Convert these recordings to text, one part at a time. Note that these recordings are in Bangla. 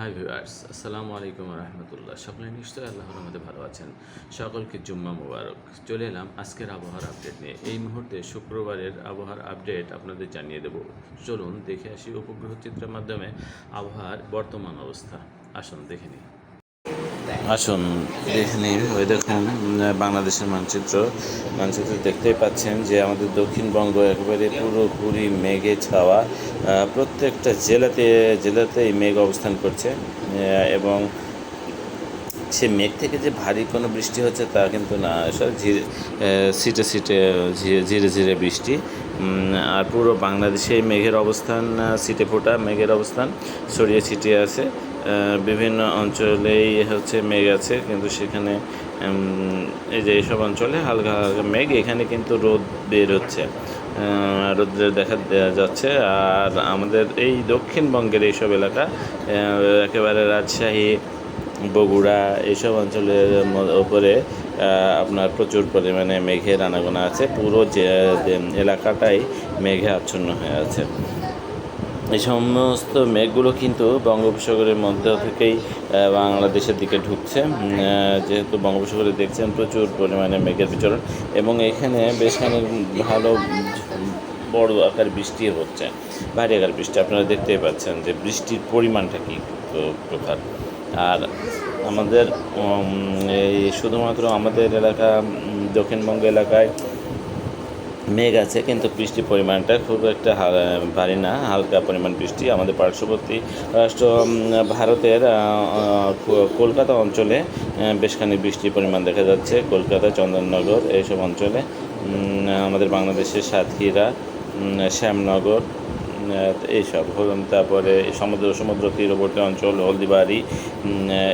হাই ভিউয়ার্স আসসালামু আলাইকুম রহমতুল্লাহ সকলে নিশ্চয়ই আল্লাহর রহমতে ভালো আছেন। সকলকে জুম্মা মুবারক। চলে এলাম আজকের আবহাওয়ার আপডেট নিয়ে। এই মুহূর্তে শুক্রবারের আবহাওয়ার আপডেট আপনাদের জানিয়ে দেব। চলুন দেখে আসি উপগ্রহ চিত্রের মাধ্যমে আবহাওয়ার বর্তমান অবস্থা। আসুন দেখে নিই। আসুন, দেখে নিন ওই দেখুন, বাংলাদেশের মানচিত্র। মানচিত্র দেখতেই পাচ্ছেন যে আমাদের দক্ষিণবঙ্গ একেবারে পুরোপুরি মেঘে ছাওয়া প্রত্যেকটা জেলাতে, জেলাতেই মেঘ অবস্থান করছে এবং সে মেঘ থেকে যে ভারী কোনো বৃষ্টি হচ্ছে তা কিন্তু না সব ঝিরে সিটে সিটে ঝিরে ঝিরে বৃষ্টি। আর পুরো বাংলাদেশে মেঘের অবস্থান সিটে ফোটা মেঘের অবস্থান ছড়িয়ে ছিটিয়ে আছে। বিভিন্ন অঞ্চলেই হচ্ছে মেঘ আছে কিন্তু সেখানে এই যে এইসব অঞ্চলে হালকা হালকা মেঘ এখানে কিন্তু রোদ বের হচ্ছে। আহ, রোদ্রের দেখা দেওয়া যাচ্ছে। আর আমাদের এই দক্ষিণবঙ্গের এইসব এলাকা একেবারে রাজশাহী বগুড়া এইসব অঞ্চলের উপরে আপনার প্রচুর পরিমাণে মেঘের আনাগোনা আছে। পুরো যে এলাকাটাই মেঘে আচ্ছন্ন হয়ে আছে। এই সমস্ত মেঘগুলো কিন্তু বঙ্গোপসাগরের মধ্য থেকেই বাংলাদেশের দিকে ঢুকছে। যেহেতু বঙ্গোপসাগরে দেখছেন, প্রচুর পরিমাণে মেঘের বিচরণ এবং এখানে বেশ খানিক ভালো বড় আকার বৃষ্টি হচ্ছে। ভারী আকার বৃষ্টি, আপনারা দেখতেই পাচ্ছেন যে বৃষ্টির পরিমাণটা কী প্রকার। আর আমাদের এই শুধুমাত্র আমাদের এলাকা দক্ষিণবঙ্গ এলাকায় মেঘ আছে, কিন্তু বৃষ্টির পরিমাণটা খুব একটা ভারী না, হালকা পরিমাণ বৃষ্টি আমাদের পার্শ্ববর্তী রাষ্ট্র ভারতের কলকাতা অঞ্চলে বেশখানি বৃষ্টির পরিমাণ দেখা যাচ্ছে। কলকাতা, চন্দননগর, এইসব অঞ্চলে আমাদের বাংলাদেশের সাতক্ষীরা শ্যামনগর এইসব। তারপরে সমুদ্র সমুদ্র তীরবর্তী অঞ্চল, হলদিবাড়ি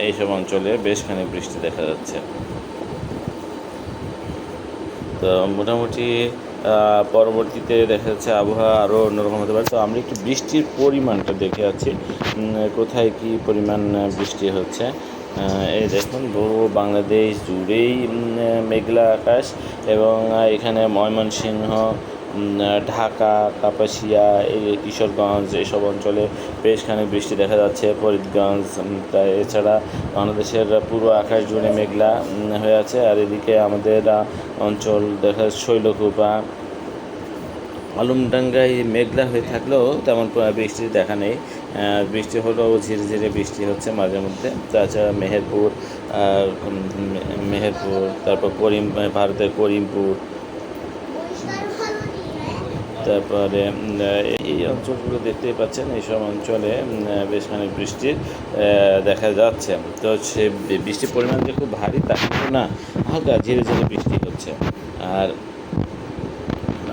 এইসব অঞ্চলে বেশ খানিক বৃষ্টি দেখা যাচ্ছে। তো মোটামুটি পরবর্তীতে দেখা যাচ্ছে আবহাওয়া আরও অন্যরকম হতে পারে। তো আমরা একটু বৃষ্টির পরিমাণটা দেখে আছি। কোথায় কি পরিমাণ বৃষ্টি হচ্ছে? এই দেখুন পুরো বাংলাদেশ জুড়েই মেঘলা আকাশ এবং এখানে ময়মনসিংহ ঢাকা কাপাসিয়া এই কিশোরগঞ্জ এইসব অঞ্চলে বেশ খানিক বৃষ্টি দেখা যাচ্ছে। ফরিদগঞ্জ উম, তা এছাড়া বাংলাদেশের পুরো আকাশ জুড়ে মেঘলা হয়ে আছে। আর এদিকে আমাদের অঞ্চল দেখা যাচ্ছে শৈলকুপা। আলমডাঙ্গায় মেঘলা হয়ে থাকলেও তেমন বৃষ্টির দেখা নেই। বৃষ্টি হলেও ঝিরে ঝিরে বৃষ্টি হচ্ছে মাঝে মধ্যে। তাছাড়া মেহেরপুর মেহেরপুর তারপর করিম ভারতের করিমপুর তারপরে এই অঞ্চলগুলো দেখতেই পাচ্ছেন এইসব অঞ্চলে বেশ খানিক বৃষ্টির দেখা যাচ্ছে। তো সে বৃষ্টির পরিমাণ যে খুব ভারী তা কিন্তু না হালকা ধীরে ধীরে বৃষ্টি হচ্ছে। আর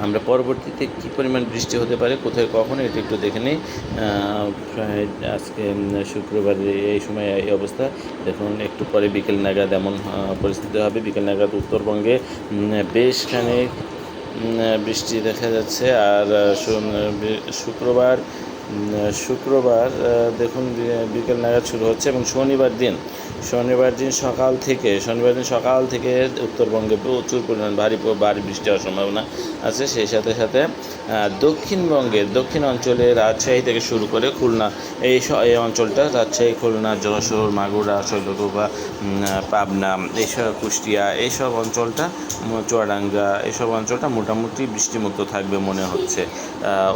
আমরা পরবর্তীতে কী পরিমাণ বৃষ্টি হতে পারে কোথায় কখন এটা একটু দেখে নিই। আজকে শুক্রবার এই সময় এই অবস্থা। দেখুন একটু পরে বিকেল নাগাদ এমন পরিস্থিতি হবে। বিকেল নাগাদ উত্তরবঙ্গে উম, বেশ খানিক উম, বৃষ্টি দেখা যাচ্ছে আর শুক্রবার শুক্রবার দেখুন বিকেল নাগাদ শুরু হচ্ছে এবং শনিবার দিন। শনিবার দিন সকাল থেকে শনিবার দিন সকাল থেকে উত্তরবঙ্গে প্রচুর পরিমাণ ভারী ভারী বৃষ্টি হওয়ার সম্ভাবনা আছে। সেই সাথে সাথে দক্ষিণবঙ্গের দক্ষিণ অঞ্চলে রাজশাহী থেকে শুরু করে খুলনা এই এই অঞ্চলটা রাজশাহী খুলনা যশোর মাগুরা শৈলকুপা পাবনা এইসব কুষ্টিয়া এইসব অঞ্চলটা চুয়াডাঙ্গা এইসব অঞ্চলটা মোটামুটি বৃষ্টিমুক্ত থাকবে মনে হচ্ছে।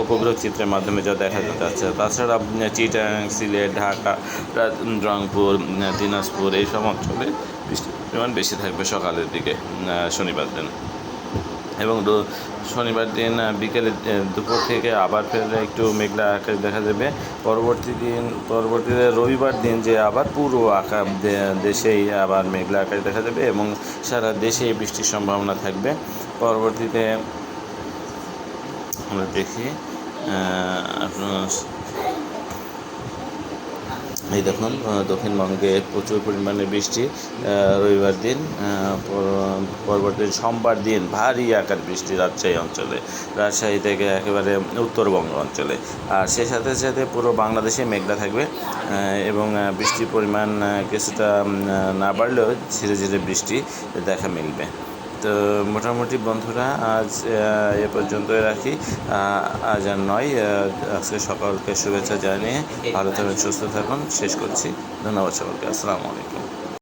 উপগ্রহ চিত্রের মাধ্যমে যা দেখা যাচ্ছে। তাছাড়া চিটাং সিলেট ঢাকা রংপুর উম, দিনাজপুর এইসব অঞ্চলে বৃষ্টির পরিমাণ বেশি থাকবে সকালের দিকে শনিবার দিন। এবং শনিবার দিন বিকেলে দুপুর থেকে আবার ফের একটু মেঘলা আকাশ দেখা যাবে পরবর্তী দিন পরবর্তীতে রবিবার দিন যে আবার পুরো আকাশ দেশেই আবার মেঘলা আকাশ দেখা যাবে এবং সারা দেশেই বৃষ্টির সম্ভাবনা থাকবে। পরবর্তীতে আমরা দেখি এই দেখুন দক্ষিণবঙ্গে প্রচুর পরিমাণে বৃষ্টি রবিবার দিন পরবর্তী সোমবার দিন ভারী আকার বৃষ্টি রাজশাহী অঞ্চলে, রাজশাহী থেকে একেবারে উত্তরবঙ্গ অঞ্চলে। আর সে সাথে সাথে পুরো বাংলাদেশে মেঘলা থাকবে এবং বৃষ্টির পরিমাণ কিছুটা না বাড়লেও ধীরে ধীরে বৃষ্টি দেখা মিলবে। তো মোটামুটি বন্ধুরা, আজ এ পর্যন্তই রাখি। আজ আর নয় আজকে সকলকে শুভেচ্ছা জানিয়ে ভালো থাকুন, সুস্থ থাকুন। শেষ করছি। ধন্যবাদ সকলকে। আসসালামু আলাইকুম।